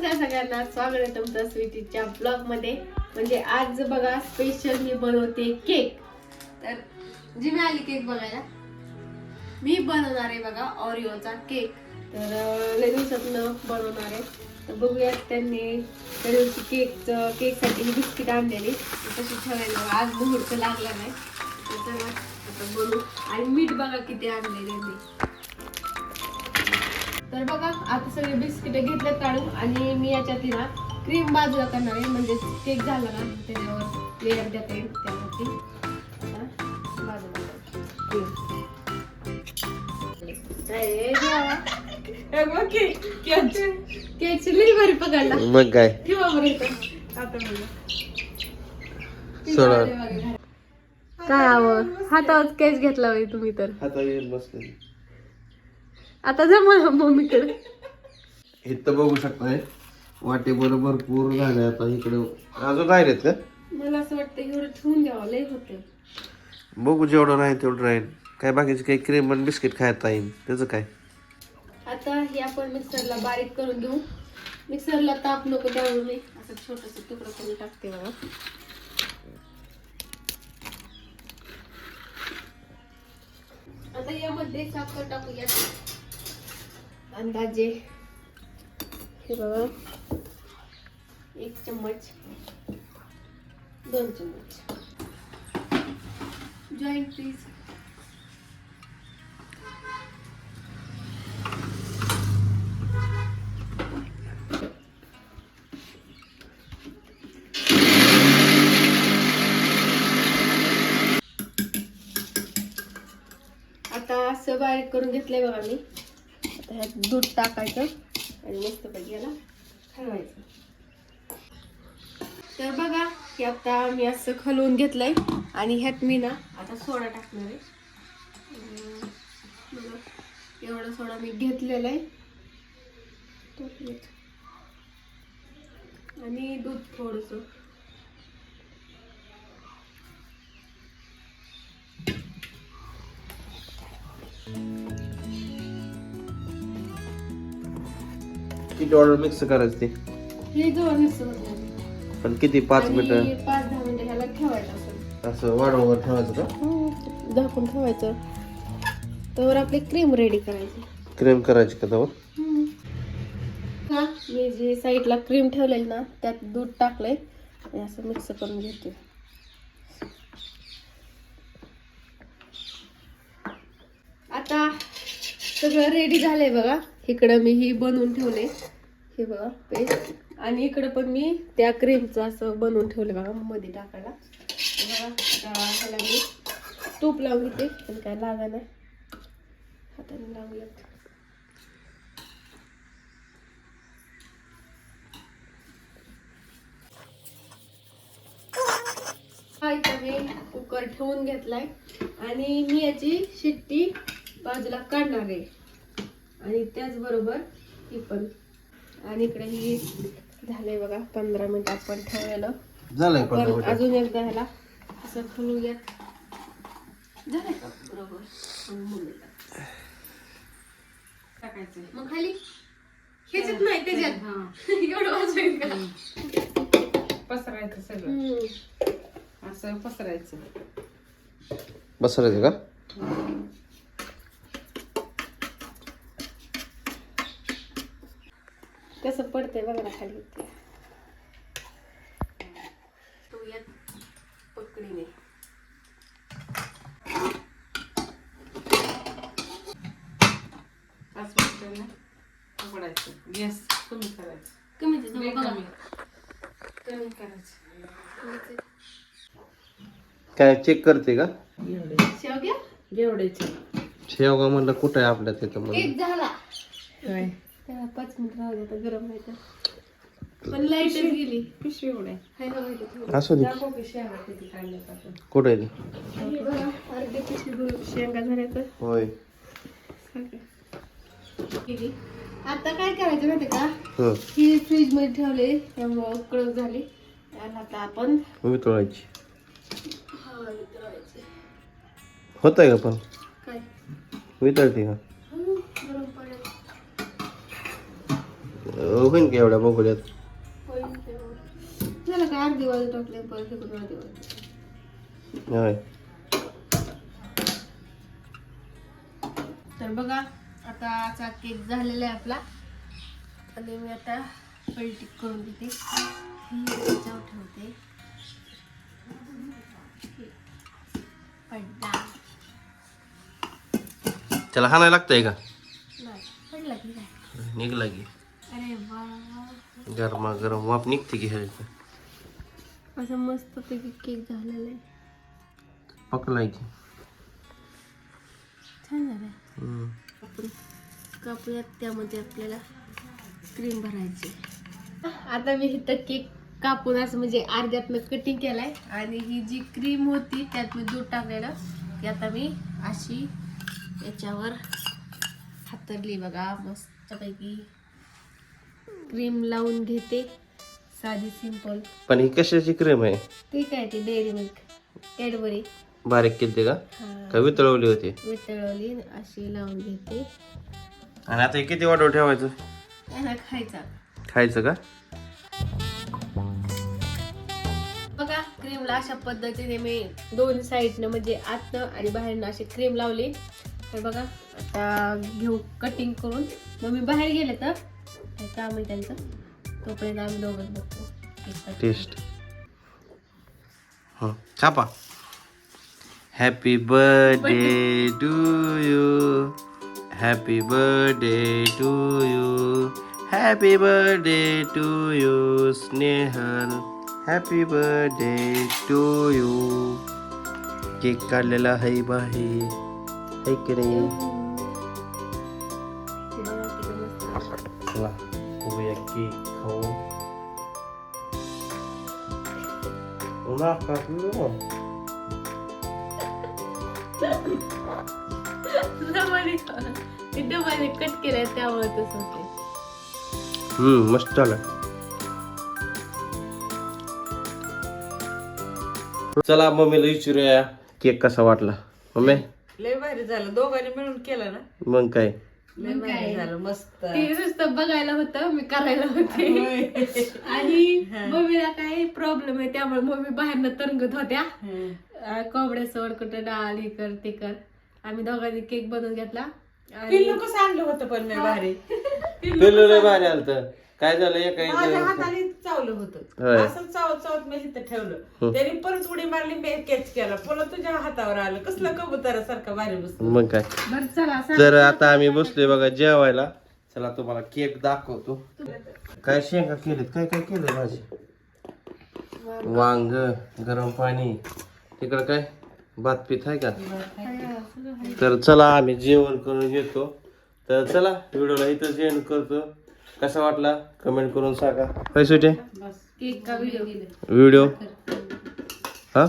नमस्कार सगळ्यांना. स्वागत आहे तुमचं स्वीटीच्या ब्लॉगमध्ये म्हणजे आज बघा स्पेशल मी बनवते केक तर जी मी आली केक बघायला मी बनवणार आहे बघा ऑरिओचा केक तर अं, लय बनवणार आहे. तर बघूयात त्यांनी त्या दिवशी केकचं केकसाठी ही बिस्किट आणलेली. तशी ठेवायला आज मुहूर्त लागला नाही. तर आता बनवू. आणि मीठ बघा किती आणले त्यांनी तर बघा आता सगळे बिस्किट घेतले काढून आणि मी याच्यात ना क्रीम बाजूला करणार आहे म्हणजे केक झाला ना त्याच्यावर लेअर देता येईल त्यावरती आता बाजूला क्रीम केकची लई भारी पकडला मग काय ठेवा बरं इथं. आता बघा. सोडा. काय हवं हातावर केस घेतला तुम्ही तर हाता येऊन बसले आता जमल मम्मीकडे. इथं बघू शकताय. वाटे बरोबर भरपूर झाले आता इकडे. अजून राहिलेत का? मला असं वाटतं एवढं ठेवून द्यावं लय होतं बघू जेवढं राहील तेवढं राहील. काय बाकीचे काही क्रीम आणि बिस्किट खाता येईल. त्याचं काय? आता हे आपण मिक्सरला बारीक करून घेऊ. मिक्सरला ताप नको त्यामुळे मी. असं छोटस तुकडं करून टाकते बघा. आता यामध्ये साखर टाकूया. अंदाजे हे बघा. एक चम्मच दोन चम्मच. जॉईंट पीस आता असं बारीक करून घेतलंय बघा मी. ह्यात दूध टाकायचं आणि मस्त पैकी याला हलवायचं. तर बघा की आता मी असं खलवून घेतलंय आणि ह्यात मी ना आता सोडा टाकणार आहे. एवढा सोडा मी घेतलेला आहे. आणि दूध थोडंसं. किती ऑर्डर मिक्स करायचं ते? हे जवळ मिक्स होत पण किती? पाच मिनिटं पाच दहा मिनिटं ह्याला ठेवायचं असं असं वाढवून ठेवायचं का? झाकून ठेवायचं. तर आपली क्रीम रेडी करायची. क्रीम करायची का त्यावर हा मी जे साईडला क्रीम ठेवलेली ना त्यात दूध टाकलंय. आणि असं मिक्स करून घेते. आता सगळं रेडी झालंय बघा. इकडं मी ही बनवून ठेवले. हे बघा पेस्ट आणि इकडं पण मी त्या क्रीमचं असं बनवून ठेवलं बघा मध्ये टाकायला. बघा ह्याला मी तूप लावून घेते पण काय लागा नाही हाताने लावूयात. हा इथं मी कुकर ठेवून घेतलाय. आणि मी याची शिट्टी बाजूला काढणार आहे. आणि त्याचबरोबर ही पण. आणि इकडे ही झालंय बघा पंधरा मिनिट आपण ठेवलेलं. झालंय अजून एकदा ह्याला असं खोलूया झालंय का? बरोबर. टाकायचं मग खाली? ह्याच्यात नाही त्याच्यात. एवढं वाजवेल का? पसरायचं सगळं. असं पसरायचं. बसरायचं का? कसं पडतंय बघा ना खाली. ते तू यात पकडीने. पाच मिनिटांना उघडायचं गॅस कमी करायचं. कमी कमी. कमी करायचं. काय चेक करते का? एवढे जेवढ्याचे शेवगा म्हणलं कुठं आहे आपल्या तिथं म्हणलं एक झाला. त्याला पाच मिनिट राहू दे आता गरम व्हायचं पण लाइट गेली. पिशवी एवढे. हाय ना माहिती थोडं. असू दे. दाखव की शेंगा किती काढल्यात आपण कुठं आहे ते हे बघा अर्धे पिशवी भरून शेंगा झाल्या तर. होय. गेली. आता काय करायचं माहिती का? हं. ही फ्रीजमध्ये ठेवले त्यामुळं कडक झाली. त्याला आता आपण वितळायची हा, वितळायचे. होत आहे का पण? काय? वितळते का? हं, गरम पाण्यात. होईन का एवढ्या बघूल्यात झालं का अर्धी वाजू टाकले परत इकडून अर्धी वाजू होय. तर बघा आता आजचा केक झालेला आहे आपला. आणि मी आता पलटी करून देते. ही याच्यावर ठेवते. पडला. त्याला हाणायला लागतंय का? नाही पडला की काय? निघला की. गरमा गरम वाप निघते की ह्याचं असं मस्त पैकी केक झालेला आहे. पकलाय की. छान झालं. हम्म. आपण कापूयात त्यामध्ये आपल्याला क्रीम भरायची आता मी इथं केक कापून असं म्हणजे अर्ध्यातनं कटिंग केलाय आणि ही जी क्रीम होती त्यात मी दूध टाकलेलं. ती आता मी अशी याच्यावर हातरली बघा मस्तपैकी. क्रीम लावून घेते. साधी सिंपल पण ही कशाची क्रीम आहे? ती काय ती? डेअरी मिल्क कॅडबरी बारीक केली का? हा. का वितळवली होती? वितळवली अशी लावून घेते. आणि आता हे किती वाटव ठेवायचं? त्याला खायचा. खायचं का? बघा क्रीमला अशा पद्धतीने मी दोन साईडनं म्हणजे आतनं आणि बाहेरनं अशी क्रीम लावली. तर बघा आता घेऊ कटिंग करून. मग मी बाहेर गेले तर काय आम्ही त्यांचं? तोपर्यंत आम्ही दोघंच बघतो. टेस्ट हं छापा. Happy birthday to you happy birthday to you happy birthday to you Snehal happy birthday to you cake काढलेला आहे बाहेर है की नाही? ते उन्हा कापलं डबाने ते डबाने कट केलंय त्यामुळे तसं होते हम्म मस्त झालं चला मम्मीला विचारूया केक कसा वाटला? मम्मी? लय भारी झालं. दोघांनी मिळून केलं ना? मग काय? लय मग भारी काय? झालं मस्त. ते नुसतं बघायला होतं मी करायला होते. आणि मम्मीला काही प्रॉब्लेम आहे त्यामुळे मम्मी बाहेरनं तरंगत होत्या. हं. अं, कोंबड्यासोड कुठं डाळ हे कर ते कर. आम्ही दोघांनी केक बनवून घेतला. आणि पिल्लू कसं आणलं होतं पण मी भारी. पिल्लू लय भारी आलत. काय झालं एका माझ्या हाताने चावलं होतं. होय. असं चावत चावत मी तिथं ठेवलं. त्याने परत उडी मारली मी कॅच केला. पुन्हा तुझ्या हातावर आलं. कसलं कबुतरा सारखं भारी बसलं. मग काय? बरं चला सांग. तर आता आम्ही बसलोय बघा जेवायला. चला तुम्हाला केक दाखवतो. काय शेंगा केलेत? काय काय केलंय भाजी? वांग गरम पाणी. तिकडं काय? भात पीत आहे का? तर चला आम्ही जेवण करून घेतो. तर चला व्हिडिओला इथं जेवण करतो. कसा वाटला? कमेंट करून सांगा. काय सुटे? बस. केक का व्हिडिओ व्हिडिओ हा?